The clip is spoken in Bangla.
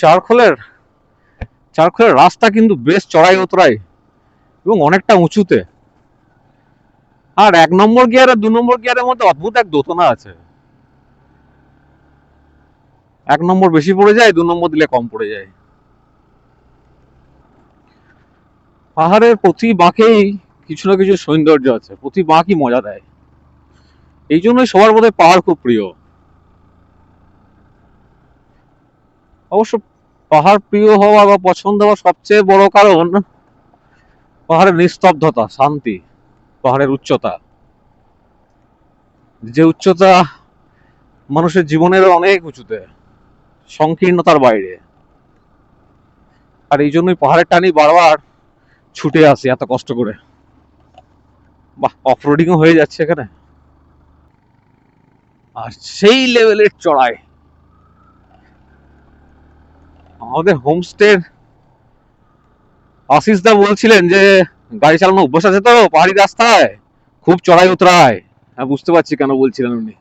চারখোলের চারখোলের রাস্তা কিন্তু বেশ চড়াই উতরাই এবং অনেকটা উঁচুতে। আর এক নম্বর গিয়ার আর দু নম্বর গিয়ারের মধ্যে অদ্ভুত এক দোতনা আছে। এক নম্বর বেশি পড়ে যায়, দু নম্বর দিলে কম পড়ে যায়। পাহাড়ের প্রতি বাঁকেই কিছু না কিছু সৌন্দর্য আছে, প্রতি বাঁকই মজা দেয়। এই জন্যই সবার বোধহয় পাহাড় খুব প্রিয়। অবশ্য পাহাড় প্রিয় হওয়া বা পছন্দ হওয়ার সবচেয়ে বড় কারণ পাহাড়ের নিস্তব্ধতা, শান্তি, পাহাড়ের উচ্চতা। যে উচ্চতা মানুষের জীবনের অনেক উঁচুতে, সংকীর্ণতার বাইরে। আর এই জন্যই পাহাড়ের টানি বারবার ছুটে আসি এত কষ্ট করে। বাহ অফরোডিংও হয়ে যাচ্ছে এখানে। আর সেই লেভেলের চড়াই। আমাদের হোমস্টের আশিস দা বলছিলেন যে গাড়ি চালানো অভ্যাস আছে তো, পাহাড়ি রাস্তায়। খুব চড়াই উতরায় হ্যাঁ বুঝতে পারছি কেন বলছিলেন উনি।